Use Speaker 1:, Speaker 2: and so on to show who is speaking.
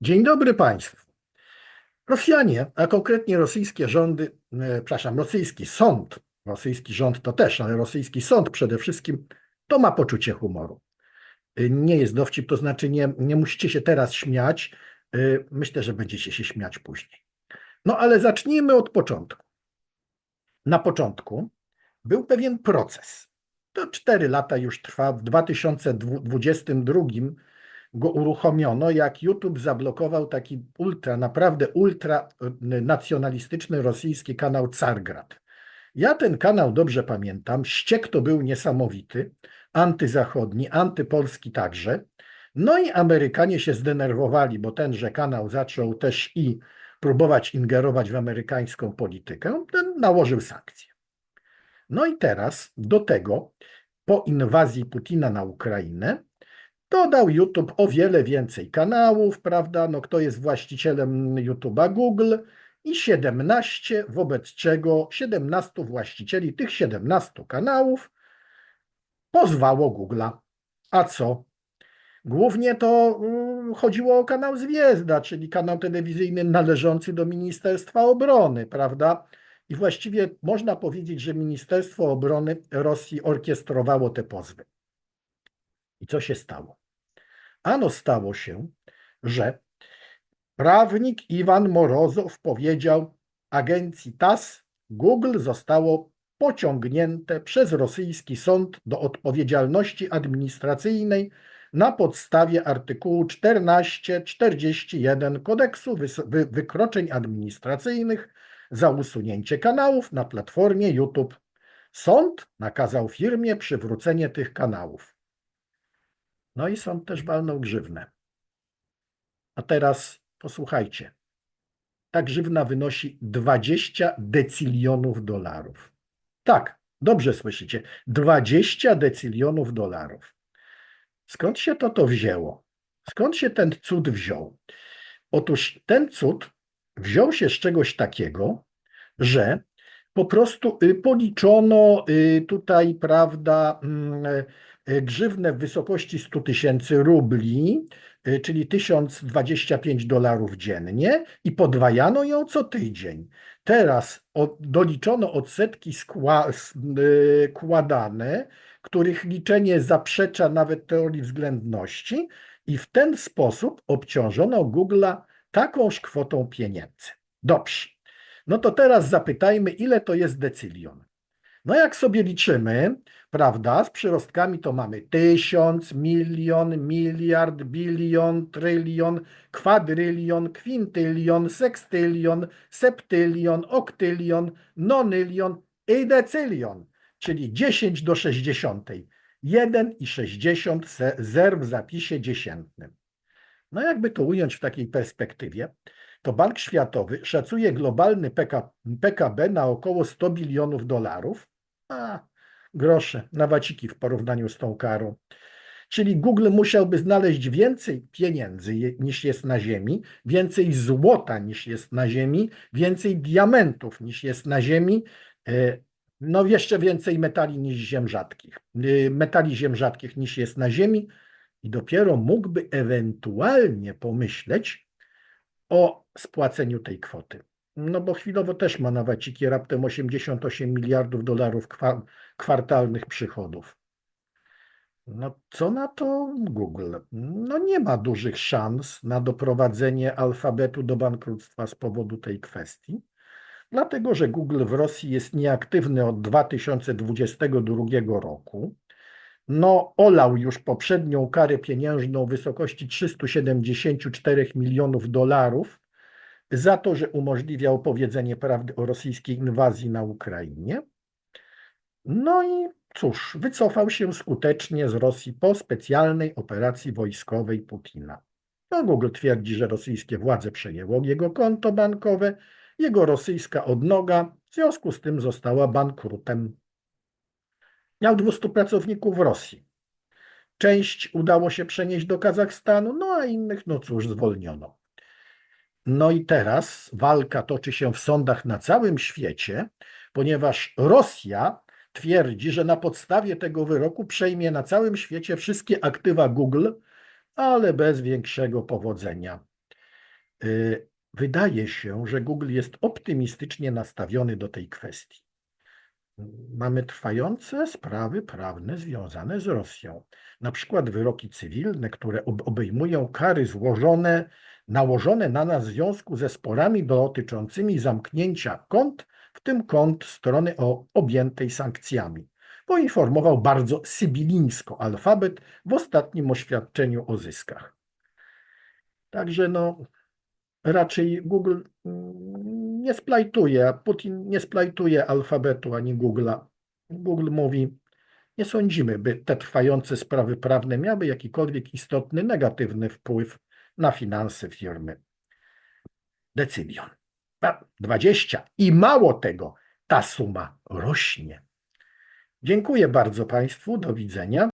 Speaker 1: Dzień dobry Państwu. Rosjanie, a konkretnie rosyjskie rządy, e, przepraszam, rosyjski sąd, rosyjski rząd to też, ale rosyjski sąd przede wszystkim, to ma poczucie humoru. E, Nie jest dowcip, to znaczy nie, nie musicie się teraz śmiać. e, Myślę, że będziecie się śmiać później. No ale zacznijmy od początku. Na początku był pewien proces. To cztery lata już trwa. W 2022 go uruchomiono, jak YouTube zablokował taki ultra, naprawdę ultra y, nacjonalistyczny rosyjski kanał Cargrad. Ja ten kanał dobrze pamiętam. Ściek to był niesamowity, antyzachodni, antypolski także. No i Amerykanie się zdenerwowali, bo tenże kanał zaczął też i próbować ingerować w amerykańską politykę, nałożył sankcje. No i teraz do tego, po inwazji Putina na Ukrainę, dodał YouTube o wiele więcej kanałów, prawda? No kto jest właścicielem YouTube'a? Google i 17, wobec czego 17 właścicieli tych 17 kanałów pozwało Google'a. A co? Głównie to mm, chodziło o kanał Zwiezda, czyli kanał telewizyjny należący do Ministerstwa Obrony, prawda? I właściwie można powiedzieć, że Ministerstwo Obrony Rosji orkiestrowało te pozwy. I co się stało? Ano stało się, że prawnik Iwan Morozow powiedział agencji TASS, Google zostało pociągnięte przez rosyjski sąd do odpowiedzialności administracyjnej na podstawie artykułu 1441 kodeksu wy- wykroczeń administracyjnych za usunięcie kanałów na platformie YouTube. Sąd nakazał firmie przywrócenie tych kanałów. No i sąd też walnął grzywnę. A teraz posłuchajcie. Ta grzywna wynosi 20 decylionów dolarów. Tak, dobrze słyszycie. 20 decylionów dolarów. Skąd się to to wzięło? Skąd się ten cud wziął? Otóż ten cud wziął się z czegoś takiego, że po prostu y, policzono y, tutaj, prawda, mm, y, grzywnę w wysokości 100 tysięcy rubli, czyli 1025 dolarów dziennie i podwajano ją co tydzień. Teraz doliczono odsetki skła, s- y, kładane, których liczenie zaprzecza nawet teorii względności i w ten sposób obciążono Google'a takąż kwotą pieniędzy. Dobrze. No to teraz zapytajmy, ile to jest decylion. No jak sobie liczymy, prawda, z przyrostkami to mamy tysiąc, milion, miliard, bilion, trylion, kwadrylion, kwintylion, sekstylion, septylion, oktylion, nonylion i decylion, czyli 10 do 60. 1,60 se- zer w zapisie dziesiętnym. No jakby to ująć w takiej perspektywie, to Bank Światowy szacuje globalny PK, PKB na około 100 bilionów dolarów, a grosze na waciki w porównaniu z tą karą. Czyli Google musiałby znaleźć więcej pieniędzy niż jest na Ziemi, więcej złota niż jest na Ziemi, więcej diamentów niż jest na Ziemi, e, no jeszcze więcej metali niż ziem rzadkich, e, metali ziem rzadkich niż jest na Ziemi i dopiero mógłby ewentualnie pomyśleć o spłaceniu tej kwoty. No bo chwilowo też ma na waciki raptem 88 miliardów dolarów kwa, kwartalnych przychodów. No co na to Google? No nie ma dużych szans na doprowadzenie alfabetu do bankructwa z powodu tej kwestii, dlatego że Google w Rosji jest nieaktywny od 2022 roku. No, olał już poprzednią karę pieniężną w wysokości 374 milionów dolarów za to, że umożliwiał powiedzenie prawdy o rosyjskiej inwazji na Ukrainie. No i cóż, wycofał się skutecznie z Rosji po specjalnej operacji wojskowej Putina. No, Google twierdzi, że rosyjskie władze przejęło jego konto bankowe, jego rosyjska odnoga w związku z tym została bankrutem. Miał 200 pracowników w Rosji. Część udało się przenieść do Kazachstanu, no a innych, no cóż, zwolniono. No i teraz walka toczy się w sądach na całym świecie, ponieważ Rosja twierdzi, że na podstawie tego wyroku przejmie na całym świecie wszystkie aktywa Google, ale bez większego powodzenia. Y, Wydaje się, że Google jest optymistycznie nastawiony do tej kwestii. Mamy trwające sprawy prawne związane z Rosją, na przykład wyroki cywilne, które ob- obejmują kary złożone, nałożone na nas w związku ze sporami dotyczącymi zamknięcia kont, w tym kont strony o objętej sankcjami. Poinformował bardzo sybilińsko alfabet w ostatnim oświadczeniu o zyskach. Także no, raczej Google mm, nie splajtuje, Putin nie splajtuje alfabetu ani Google'a. Google mówi, nie sądzimy, by te trwające sprawy prawne miały jakikolwiek istotny negatywny wpływ na finanse firmy. Decydion. A, 20. I mało tego, ta suma rośnie. Dziękuję bardzo Państwu, do widzenia.